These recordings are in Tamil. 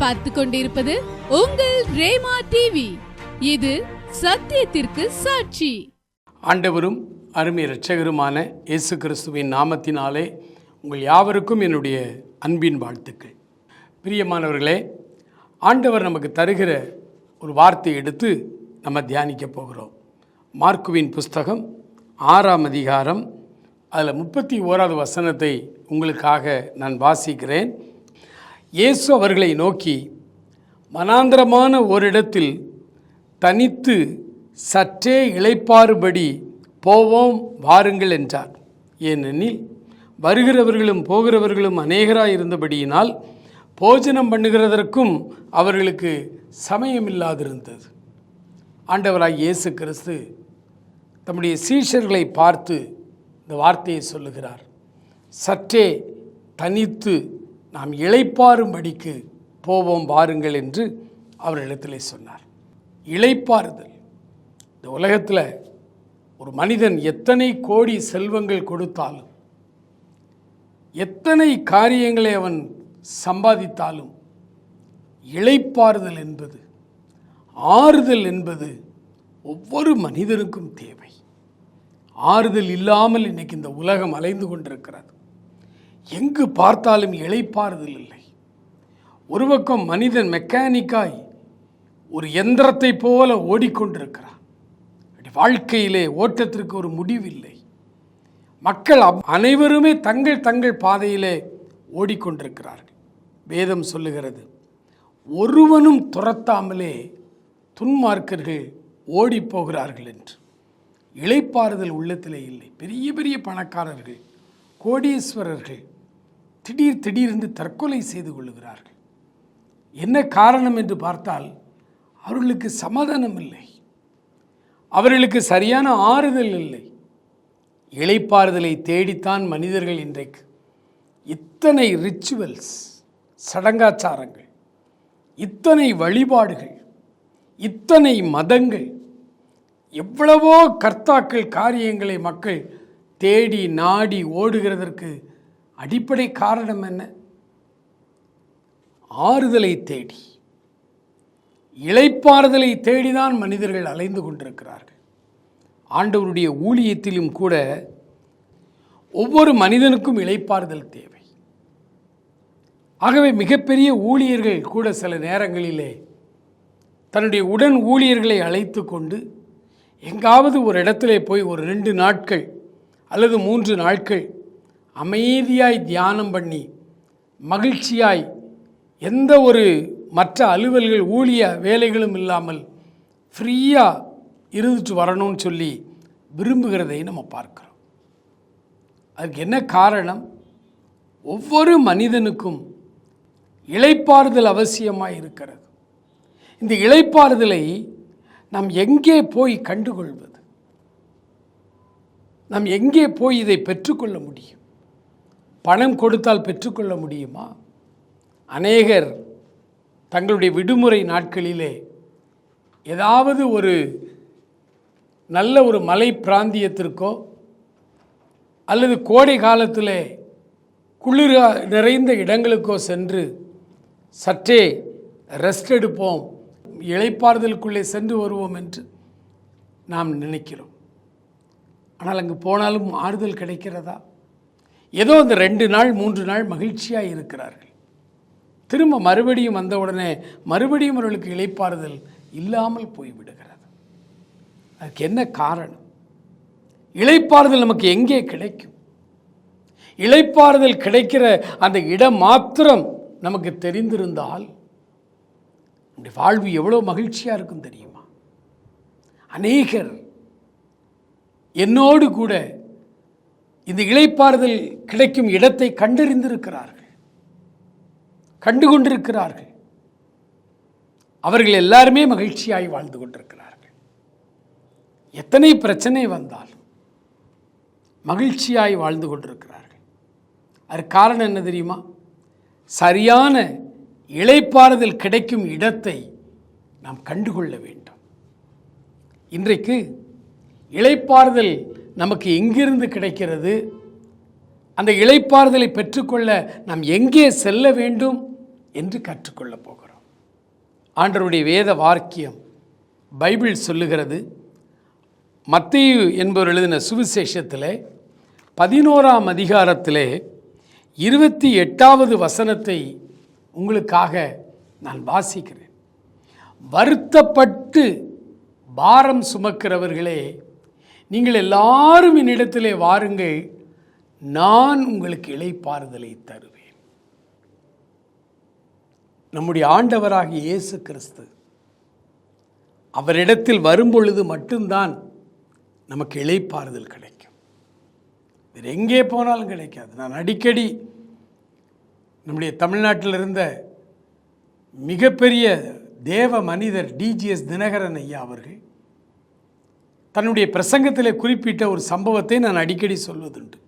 பார்த்து கொண்டிருப்பது உங்கள் ரேமா டிவி இது சத்தியத்திற்கு சாட்சி. ஆண்டவரும் அருமை இரட்சகருமான இயேசு கிறிஸ்துவின் நாமத்தினாலே உங்கள் யாவருக்கும் என்னுடைய அன்பின் வாழ்த்துக்கள். பிரியமானவர்களே ஆண்டவர் நமக்கு தருகிற ஒரு வார்த்தை எடுத்து நம்ம தியானிக்க போகிறோம். மார்க்குவின் புஸ்தகம் ஆறாம் அதிகாரம் அதில் முப்பத்தி ஓராவது வசனத்தை உங்களுக்காக நான் வாசிக்கிறேன். இயேசு அவர்களை நோக்கி மனாந்திரமான ஓரிடத்தில் தனித்து சற்றே இளைப்பாறுபடி போவோம் வாருங்கள் என்றார். ஏனெனில் வருகிறவர்களும் போகிறவர்களும் அநேகராக இருந்தபடியினால் போஜனம் பண்ணுகிறதற்கும் அவர்களுக்கு சமயமில்லாதிருந்தது. ஆண்டவராய் இயேசு கிறிஸ்து தம்முடைய சீஷர்களை பார்த்து இந்த வார்த்தையை சொல்லுகிறார். சற்றே தனித்து நாம் இளைப்பாறும்படிக்கு போவோம் வாருங்கள் என்று அவரிடத்திலே சொன்னார். இழைப்பாறுதல் இந்த உலகத்தில் ஒரு மனிதன் எத்தனை கோடி செல்வங்கள் கொடுத்தாலும் எத்தனை காரியங்களை அவன் சம்பாதித்தாலும் இழைப்பாறுதல் என்பது ஆறுதல் என்பது ஒவ்வொரு மனிதனுக்கும் தேவை. ஆறுதல் இல்லாமல் இன்னைக்கு இந்த உலகம் அலைந்து கொண்டிருக்கிறது. எங்கு பார்த்தாலும் இழைப்பாறுதல் இல்லை. ஒரு பக்கம் மனிதன் மெக்கானிக்காய் ஒரு எந்திரத்தை போல ஓடிக்கொண்டிருக்கிறான். வாழ்க்கையிலே ஓட்டத்திற்கு ஒரு முடிவில்லை. மக்கள் அனைவருமே தங்கள் தங்கள் பாதையிலே ஓடிக்கொண்டிருக்கிறார்கள். வேதம் சொல்லுகிறது ஒருவனும் துரத்தாமலே துன்மார்க்கர்கள் ஓடிப் போகிறார்கள் என்று. இழைப்பாறுதல் உள்ளத்திலே இல்லை. பெரிய பெரிய பணக்காரர்கள் கோடீஸ்வரர்கள் திடீர் திடீரென்று தற்கொலை செய்து கொள்ளுகிறார்கள். என்ன காரணம் என்று பார்த்தால் அவர்களுக்கு சமாதானம் இல்லை. அவர்களுக்கு சரியான ஆறுதல் இல்லை. இளைப்பாறுதலை தேடித்தான் மனிதர்கள் இன்றைக்கு இத்தனை ரிச்சுவல்ஸ் சடங்காச்சாரங்கள் இத்தனை வழிபாடுகள் இத்தனை மதங்கள் எவ்வளவோ கர்த்தாக்கள் காரியங்களை மக்கள் தேடி நாடி ஓடுகிறதற்கு அடிப்படை காரணம் என்ன? ஆறுதலை தேடி. இழைப்பாறுதலை தேடிதான் மனிதர்கள் அலைந்து கொண்டிருக்கிறார்கள். ஆண்டவருடைய ஊழியத்திலும் கூட ஒவ்வொரு மனிதனுக்கும் இளைப்பாறுதல் தேவை. ஆகவே மிகப்பெரிய ஊழியர்கள் கூட சில நேரங்களிலே தன்னுடைய உடன் ஊழியர்களை அழைத்து கொண்டு எங்காவது ஒரு இடத்துல போய் ஒரு ரெண்டு நாட்கள் அல்லது மூன்று நாட்கள் அமைதியாய் தியானம் பண்ணி மகிழ்ச்சியாய் எந்த ஒரு மற்ற அலுவல்கள் ஊழிய வேலைகளும் இல்லாமல் ஃப்ரீயாக இருந்துட்டு வரணும்னு சொல்லி விரும்புகிறதை நம்ம பார்க்குறோம். அதுக்கு என்ன காரணம்? ஒவ்வொரு மனிதனுக்கும் இழைப்பாறுதல் அவசியமாக இருக்கிறது. இந்த இழைப்பாறுதலை நாம் எங்கே போய் கண்டுகொள்வது? நாம் எங்கே போய் இதை பெற்றுக்கொள்ள முடியும்? பணம் கொடுத்தால் பெற்றுக்கொள்ள முடியுமா? அநேகர் தங்களுடைய விடுமுறை நாட்களிலே ஏதாவது ஒரு நல்ல ஒரு மலை பிராந்தியத்திற்கோ அல்லது கோடை காலத்தில் குளிர் நிறைந்த இடங்களுக்கோ சென்று சற்றே ரெஸ்ட் எடுப்போம் இழைப்பாறுதலுக்குள்ளே சென்று வருவோம் என்று நாம் நினைக்கிறோம். ஆனால் அங்கு போனாலும் ஆறுதல் கிடைக்கிறதா? ஏதோ அந்த ரெண்டு நாள் மூன்று நாள் மகிழ்ச்சியாக இருக்கிறார்கள். திரும்ப மறுபடியும் வந்தவுடனே மறுபடியும் அவர்களுக்கு இழைப்பாறுதல் இல்லாமல் போய்விடுகிறது. அதுக்கு என்ன காரணம்? இழைப்பாறுதல் நமக்கு எங்கே கிடைக்கும்? இழைப்பாறுதல் கிடைக்கிற அந்த இடம் மாத்திரம் நமக்கு தெரிந்திருந்தால் நம்முடைய வாழ்வு எவ்வளோ மகிழ்ச்சியாக இருக்கும் தெரியுமா? அநேகர் என்னோடு கூட இந்த இளைப்பாறுதல் கிடைக்கும் இடத்தை கண்டறிந்திருக்கிறார்கள். கண்டு கொண்டிருக்கிறார்கள் அவர்கள் எல்லாருமே மகிழ்ச்சியாய் வாழ்ந்து கொண்டிருக்கிறார்கள். எத்தனை பிரச்சனை வந்தாலும் மகிழ்ச்சியாய் வாழ்ந்து கொண்டிருக்கிறார்கள். அது காரணம் என்ன தெரியுமா? சரியான இழைப்பாறுதல் கிடைக்கும் இடத்தை நாம் கண்டுகொள்ள வேண்டும். இன்றைக்கு இழைப்பாறுதல் நமக்கு எங்கிருந்து கிடைக்கிறது? அந்த இளைப்பாறுதலை பெற்றுக்கொள்ள நாம் எங்கே செல்ல வேண்டும் என்று கற்றுக்கொள்ளப் போகிறோம். ஆண்டவருடைய வேத வாக்கியம் பைபிள் சொல்லுகிறது. மத்தேயு என்பவர் எழுதின சுவிசேஷத்தில் பதினோராம் அதிகாரத்திலே இருபத்தி எட்டாவது வசனத்தை உங்களுக்காக நான் வாசிக்கிறேன். வருத்தப்பட்டு பாரம் சுமக்கிறவர்களே நீங்கள் எல்லாரும் என்னிடத்திலே வாருங்கள் நான் உங்களுக்கு இளைப்பாறுதலை தருவேன். நம்முடைய ஆண்டவராகிய இயேசு கிறிஸ்து அவரிடத்தில் வரும்பொழுது மட்டும்தான் நமக்கு இளைப்பாறுதல் கிடைக்கும். வேறு எங்கே போனாலும் கிடைக்காது. நான் அடிக்கடி நம்முடைய தமிழ்நாட்டில் இருந்த மிகப்பெரிய தேவ மனிதர் டிஜிஎஸ் தினகரன் ஐயா அவர்கள் தன்னுடைய பிரசங்கத்தில் குறிப்பிட்ட ஒரு சம்பவத்தை நான் அடிக்கடி சொல்வதுண்டு.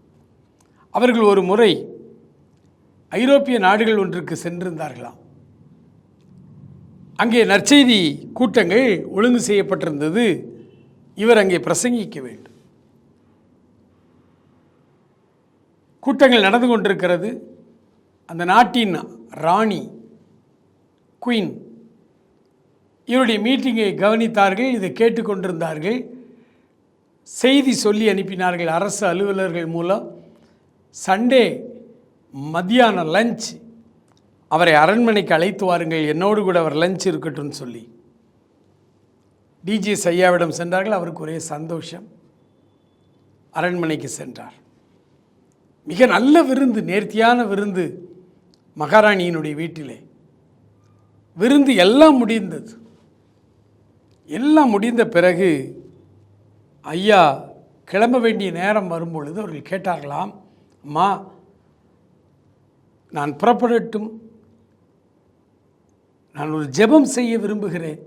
அவர்கள் ஒரு முறை ஐரோப்பிய நாடுகள் ஒன்றுக்கு சென்றிருந்தார்களாம். அங்கே நற்செய்தி கூட்டங்கள் ஒழுங்கு செய்யப்பட்டிருந்தது. இவர் அங்கே பிரசங்கிக்க வேண்டும். கூட்டங்கள் நடந்து கொண்டிருக்கிறது. அந்த நாட்டின் ராணி குயின் இவருடைய மீட்டிங்கை கவனித்தார்கள் இதை கேட்டுக்கொண்டிருந்தார்கள். செய்தி சொல்லி அனுப்பினார்கள் அரசு அலுவலர்கள் மூலம். சண்டே மத்தியான லஞ்ச் அவரை அரண்மனைக்கு அழைத்து வாருங்கள் என்னோடு கூட அவர் லஞ்ச் இருக்கட்டும்னு சொல்லி. டிஜி ஐயாவிடம் சென்றார்கள் அவருக்கு ஒரே சந்தோஷம். அரண்மனைக்கு சென்றார். மிக நல்ல விருந்து நேர்த்தியான விருந்து மகாராணியினுடைய வீட்டிலே. விருந்து எல்லாம் முடிந்தது. எல்லாம் முடிந்த பிறகு ஐயா கிளம்ப வேண்டிய நேரம் வரும்பொழுது அவர்கள் கேட்டார்களாம் அம்மா நான் புறப்படட்டும். நான் ஒரு ஜெபம் செய்ய விரும்புகிறேன்.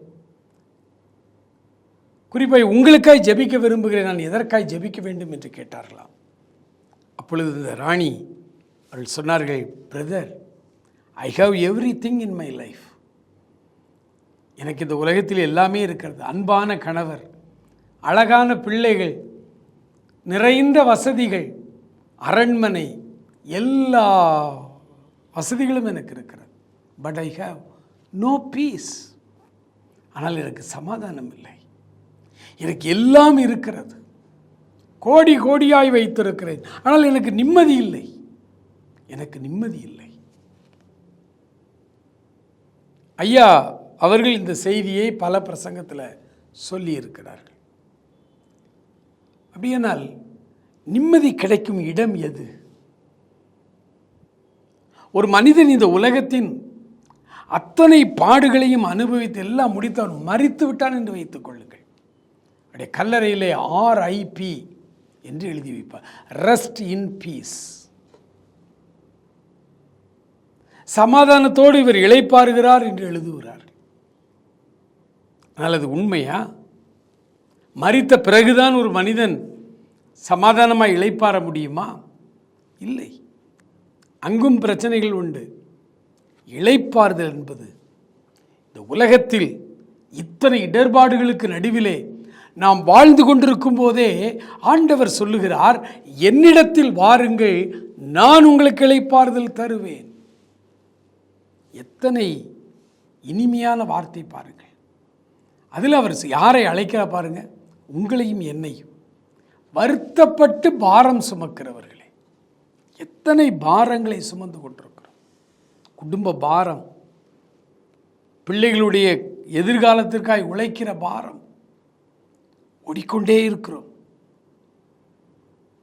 குறிப்பாக உங்களுக்காய் ஜெபிக்க விரும்புகிறேன். நான் எதற்காய் ஜெபிக்க வேண்டும்? என்று கேட்டார்களாம். அப்பொழுது இந்த ராணி அவர்கள் சொன்னார்கள் brother I have everything in my life எனக்கு இந்த உலகத்தில் எல்லாமே இருக்கிறது. அன்பான கணவர். அழகான பிள்ளைகள் நிறைந்த வசதிகள் அரண்மனை எல்லா வசதிகளும் எனக்கு இருக்கிறது. But I have no peace ஆனால் எனக்கு சமாதானம் இல்லை. எனக்கு எல்லாம் இருக்கிறது. கோடி கோடியாய் வைத்திருக்கிறேன். ஆனால் எனக்கு நிம்மதி இல்லை. எனக்கு நிம்மதி இல்லை. ஐயா அவர்கள் இந்த செய்தியை பல பிரசங்கத்தில் சொல்லியிருக்கிறார்கள். அப்படியானால் நிம்மதி கிடைக்கும் இடம் எது? ஒரு மனிதன் இந்த உலகத்தின் அத்தனை பாடுகளையும் அனுபவித்து எல்லாம் முடித்தவன் மறித்து விட்டான் என்று வைத்துக் கொள்ளுங்கள். அப்படியே கல்லறையிலே ஆர்ஐபி என்று எழுதி வைப்பார். ரெஸ்ட் இன் பீஸ் சமாதானத்தோடு இவர் இழைப்பாருகிறார் என்று எழுதுகிறார். ஆனால் அது உண்மையா? மறித்த பிறகுதான் ஒரு மனிதன் சமாதானமாக இழைப்பார முடியுமா? இல்லை. அங்கும் பிரச்சனைகள் உண்டு. இழைப்பார்தல் என்பது இந்த உலகத்தில் இத்தனை இடர்பாடுகளுக்கு நடுவிலே நாம் வாழ்ந்து கொண்டிருக்கும் போதே ஆண்டவர் சொல்லுகிறார் என்னிடத்தில் வாருங்கள் நான் உங்களுக்கு இளைப்பாறுதல் தருவேன். எத்தனை இனிமையான வார்த்தை பாருங்கள். அதில் அவர் யாரை அழைக்கிற பாருங்கள் உங்களையும் என்னையும் வருத்தப்பட்டு பாரம் சுமக்கிறவர்களே எத்தனை பாரங்களை சுமந்து கொண்டிருக்கிறோம். குடும்ப பாரம் பிள்ளைகளுடைய எதிர்காலத்திற்காய் உழைக்கிற பாரம் ஓடிக்கொண்டே இருக்கிறோம்.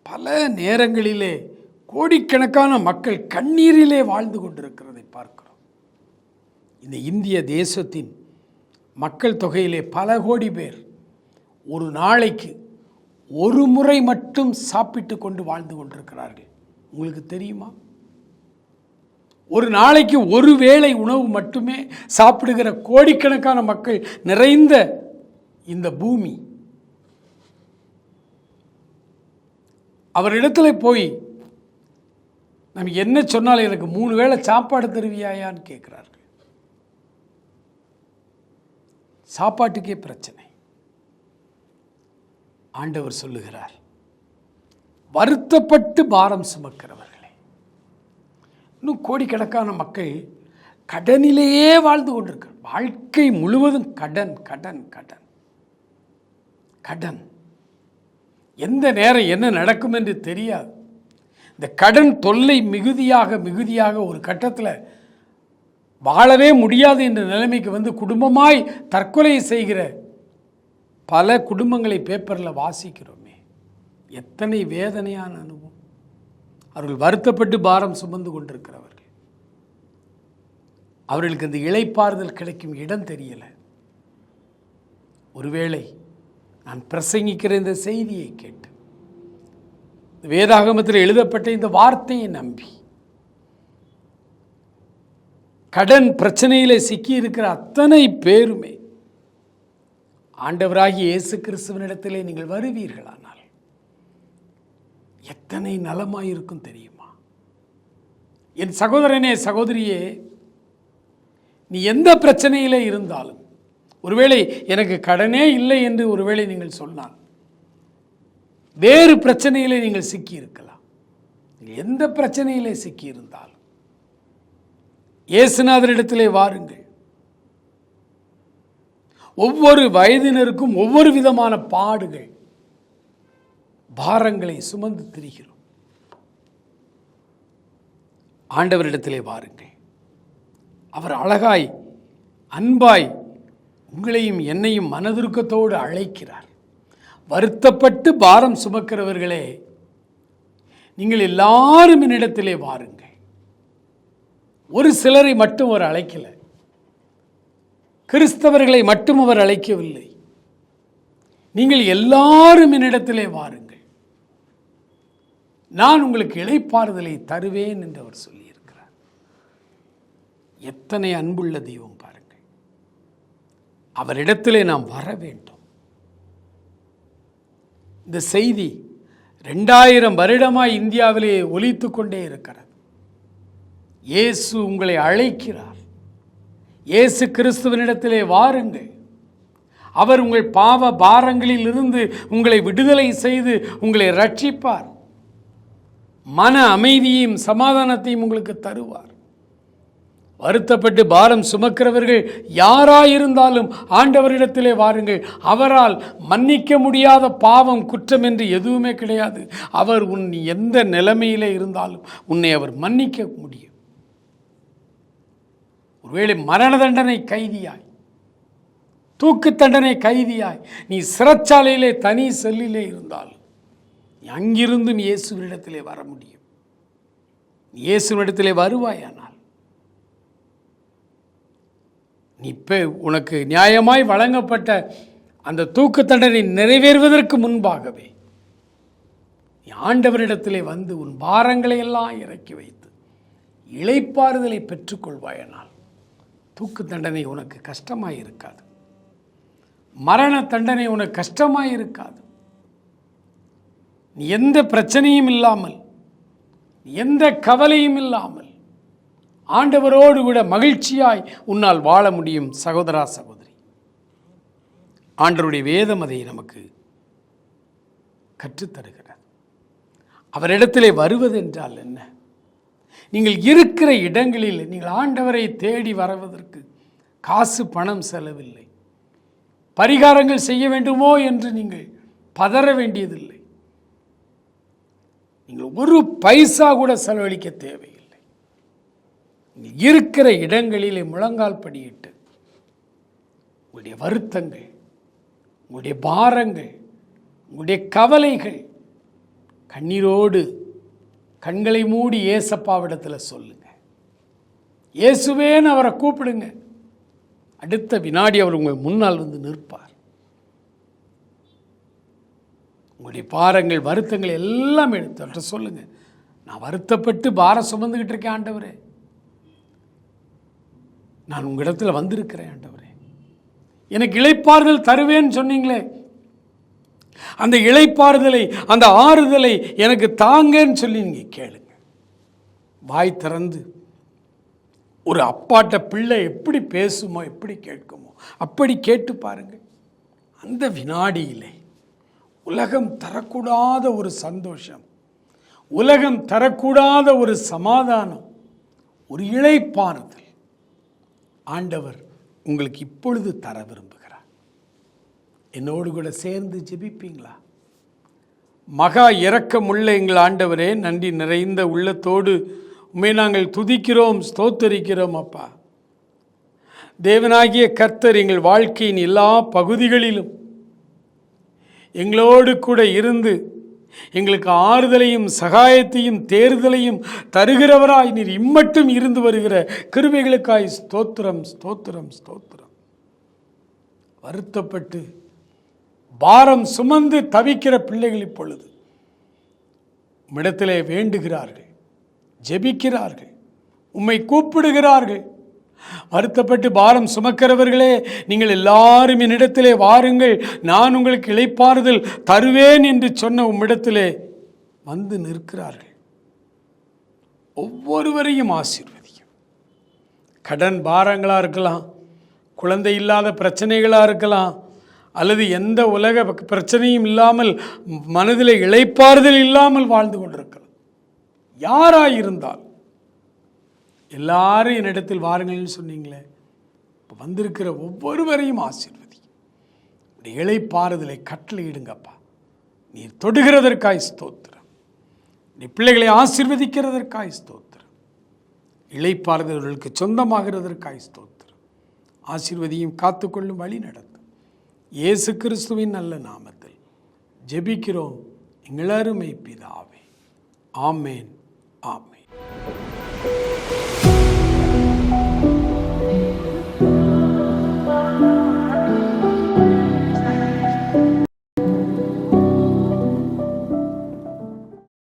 பல நேரங்களிலே கோடிக்கணக்கான மக்கள் கண்ணீரிலே வாழ்ந்து கொண்டிருக்கிறதை பார்க்கிறோம். இந்த இந்திய தேசத்தின் மக்கள் தொகையிலே பல கோடி பேர் ஒரு நாளைக்கு ஒரு முறை மட்டும் சாப்பிட்டு கொண்டு வாழ்ந்து கொண்டிருக்கிறார்கள். உங்களுக்கு தெரியுமா? ஒரு நாளைக்கு ஒரு வேளை உணவு மட்டுமே சாப்பிடுகிற கோடிக்கணக்கான மக்கள் நிறைந்த இந்த பூமி. அவரிடத்துல போய் நம்ம என்ன சொன்னாலும் எனக்கு மூணு வேளை சாப்பாடு தருவியாயான்னு கேட்குறார்கள். சாப்பாட்டுக்கே பிரச்சனை. ஆண்டவர் சொல்லுகிறார் வருத்தப்பட்டு பாரம் சுமக்கிறவர்களே. இன்னும் கோடிக்கணக்கான மக்கள் கடனிலேயே வாழ்ந்து கொண்டிருக்க வாழ்க்கை முழுவதும் கடன் கடன் கடன். கடன். எந்த நேரம் என்ன நடக்கும் என்று தெரியாது. இந்த கடன் தொல்லை மிகுதியாக மிகுதியாக ஒரு கட்டத்தில் வாழவே முடியாது என்ற நிலைமைக்கு வந்து குடும்பமாய் தற்கொலை செய்கிற பல குடும்பங்களை பேப்பரில் வாசிக்கிறோமே. எத்தனை வேதனையான அனுபவம். அவர்கள் வருத்தப்பட்டு பாரம் சுமந்து கொண்டிருக்கிறவர்கள். அவர்களுக்கு இந்த இழைப்பாறுதல் கிடைக்கும் இடம் தெரியலை. ஒருவேளை நான் பிரசங்கிக்கிற இந்த செய்தியை கேட்டு வேதாகமத்தில் எழுதப்பட்ட இந்த வார்த்தையை நம்பி கடன் பிரச்சனையில் சிக்கி இருக்கிற அத்தனை பேருமே ஆண்டவராகி இயேசு கிறிஸ்துவனிடத்திலே நீங்கள் வருவீர்களானால் எத்தனை நலமாயிருக்கும் தெரியுமா? என் சகோதரனே சகோதரியே நீ எந்த பிரச்சனையிலே இருந்தாலும் ஒருவேளை எனக்கு கடனே இல்லை என்று ஒருவேளை நீங்கள் சொன்னால் வேறு பிரச்சனையிலே நீங்கள் சிக்கி இருக்கலாம் எந்த பிரச்சனையிலே சிக்கி இருந்தாலும் இயேசுநாதரிடத்திலே வாருங்கள். ஒவ்வொரு வயதினருக்கும் ஒவ்வொரு விதமான பாடுகள் பாரங்களை சுமந்து திரிகிறோம். ஆண்டவரிடத்திலே வாருங்கள். அவர் அழகாய் அன்பாய் உங்களையும் என்னையும் மனதுருக்கத்தோடு அழைக்கிறார். வருத்தப்பட்டு பாரம் சுமக்கிறவர்களே நீங்கள் எல்லாரும் என்னிடத்திலே வாருங்கள். ஒரு சிலரை மட்டும் அவர் அழைக்கலை. கிறிஸ்தவர்களை மட்டும் அவர் அழைக்கவில்லை. நீங்கள் எல்லாரும் என்னிடத்திலே வாருங்கள். நான் உங்களுக்கு இழைப்பாறுதலை தருவேன் என்று அவர் சொல்லியிருக்கிறார். எத்தனை அன்புள்ள தெய்வம் பாருங்கள். அவரிடத்திலே நாம் வர வேண்டும். இந்த செய்தி ரெண்டாயிரம் வருடமாய் இந்தியாவிலே ஒலித்து கொண்டே இருக்கிறது. இயேசு உங்களை அழைக்கிறார். இயேசு கிறிஸ்துவனிடத்திலே வாருங்கள். அவர் உங்கள் பாவ பாரங்களில் இருந்து உங்களை விடுதலை செய்து உங்களை ரட்சிப்பார் மன அமைதியையும் சமாதானத்தையும் உங்களுக்கு தருவார். வருத்தப்பட்டு பாரம் சுமக்கிறவர்கள் யாராயிருந்தாலும் ஆண்டவரிடத்திலே வாருங்கள். அவரால் மன்னிக்க முடியாத பாவம் குற்றம் என்று எதுவுமே கிடையாது. அவர் உன் எந்த நிலைமையிலே இருந்தாலும் உன்னை அவர் மன்னிக்க முடியும். ஒருவேளை மரண தண்டனை கைதியாய் தூக்கு தண்டனை கைதியாய் நீ சிறைச்சாலையிலே தனி செல்லிலே இருந்தால் நீ அங்கிருந்தும் இயேசுவினிடத்திலே வர முடியும். நீ இயேசுவனிடத்திலே வருவாயானால் நீ இப்போ உனக்கு நியாயமாய் வழங்கப்பட்ட அந்த தூக்கு தண்டனை நிறைவேறுவதற்கு முன்பாகவே நீ ஆண்டவரிடத்திலே வந்து உன் பாரங்களை எல்லாம் இறக்கி வைத்து இளைப்பாறுதலை பெற்றுக்கொள்வாயானால் தூக்கு தண்டனை உனக்கு கஷ்டமாக இருக்காது. மரண தண்டனை உனக்கு கஷ்டமாக இருக்காது. நீ எந்த பிரச்சனையும் இல்லாமல் எந்த கவலையும் இல்லாமல் ஆண்டவரோடு கூட மகிழ்ச்சியாய் உன்னால் வாழ முடியும் சகோதரா சகோதரி. ஆண்டவருடைய வேதம் அதை நமக்கு கற்றுத்தருகிறது. அவரிடத்திலே வருவதென்றால் என்ன? நீங்கள் இருக்கிற இடங்களில் நீங்கள் ஆண்டவரை தேடி வரவதற்கு காசு பணம் செலவில்லை. பரிகாரங்கள் செய்ய வேண்டுமோ என்று நீங்கள் பதற வேண்டியதில்லை. நீங்கள் ஒரு பைசா கூட செலவழிக்க தேவையில்லை. நீங்கள் இருக்கிற இடங்களிலே முழங்கால் படியிட்டு உங்களுடைய வருத்தங்கள் உங்களுடைய பாரங்கள் உங்களுடைய கவலைகள் கண்ணீரோடு கண்களை மூடி ஏசப்பாவிடத்தில் சொல்லுங்க. இயேசுவேன்னு அவரை கூப்பிடுங்க. அடுத்த வினாடி அவர் உங்கள் முன்னால் வந்து நிற்பார். உங்களுடைய பாரங்கள் வருத்தங்கள் எல்லாம் எடுத்து அவர்கிட்ட சொல்லுங்க. நான் வருத்தப்பட்டு பாரம் சுமந்துக்கிட்டு இருக்கேன் ஆண்டவரே. நான் உங்களிடத்தில் வந்திருக்கிறேன் ஆண்டவரே. எனக்கு இழைப்பார்கள் தருவேன்னு சொன்னீங்களே. அந்த இழைப்பாறுதலை அந்த ஆறுதலை எனக்கு தாங்கன்னு சொல்லி நீங்கள் கேளுங்க. வாய் திறந்து ஒரு அப்பாட்ட பிள்ளை எப்படி பேசுமோ எப்படி கேட்குமோ அப்படி கேட்டு பாருங்கள் அந்த வினாடியிலே உலகம் தரக்கூடாத ஒரு சந்தோஷம் உலகம் தரக்கூடாத ஒரு சமாதானம் ஒரு இழைப்பாறுதல் ஆண்டவர் உங்களுக்கு இப்பொழுது தர விரும்புகிறார். என்னோடு கூட சேர்ந்து ஜெபிப்பீங்களா? மகா இரக்கமுள்ள எங்கள் ஆண்டவரே நன்றி நிறைந்த உள்ளத்தோடு உண்மை நாங்கள் துதிக்கிறோம் ஸ்தோத்தரிக்கிறோம் அப்பா. தேவனாகிய கர்த்தர் எங்கள் வாழ்க்கையின் எல்லா பகுதிகளிலும் எங்களோடு கூட இருந்து எங்களுக்கு ஆறுதலையும் சகாயத்தையும் தேர்தலையும் தருகிறவராய் நீர் இம்மட்டும் இருந்து வருகிற கிருபைகளுக்காய் ஸ்தோத்திரம் ஸ்தோத்திரம் ஸ்தோத்திரம். வருத்தப்பட்டு பாரம் சுமந்து தவிக்கிற பிள்ளைகள் இப்பொழுது உம்மிடத்திலே வேண்டுகிறார்கள் ஜெபிக்கிறார்கள் உம்மை கூப்பிடுகிறார்கள். வருத்தப்பட்டு பாரம் சுமக்கிறவர்களே நீங்கள் எல்லாரும் என்னிடத்திலே வாருங்கள் நான் உங்களுக்கு இழைப்பாறுதல் தருவேன் என்று சொன்ன உம்மிடத்திலே வந்து நிற்கிறார்கள். ஒவ்வொருவரையும் ஆசீர்வதியும். கடன் பாரங்களாக இருக்கலாம் குழந்தை இல்லாத பிரச்சனைகளாக இருக்கலாம் அல்லது எந்த உலக பிரச்சனையும் இல்லாமல் மனதில் இழைப்பாறுதல் இல்லாமல் வாழ்ந்து கொண்டிருக்கலாம். யாராயிருந்தால்? எல்லாரும் என்னிடத்தில் வாருங்கள்னு சொன்னீங்களே. இப்போ வந்திருக்கிற ஒவ்வொருவரையும் ஆசீர்வதி உடைய இளைப்பாறுதலை கட்டளையிடுங்கப்பா நீர் தொடுகிறதற்காய் ஸ்தோத்திரம். நீ பிள்ளைகளை ஆசீர்வதிக்கிறதற்காய் ஸ்தோத்திரம். இழைப்பாறுதல்களுக்கு சொந்தமாகிறதற்காய் ஸ்தோத்திரம். ஆசீர்வதியும் காத்துக்கொள்ளும் வழி நடத்தும். இயேசு கிறிஸ்துவின் நல்ல நாமத்தில் ஜெபிக்கிறோம். எங்களருமை பிதாவே. ஆமேன். ஆமேன்.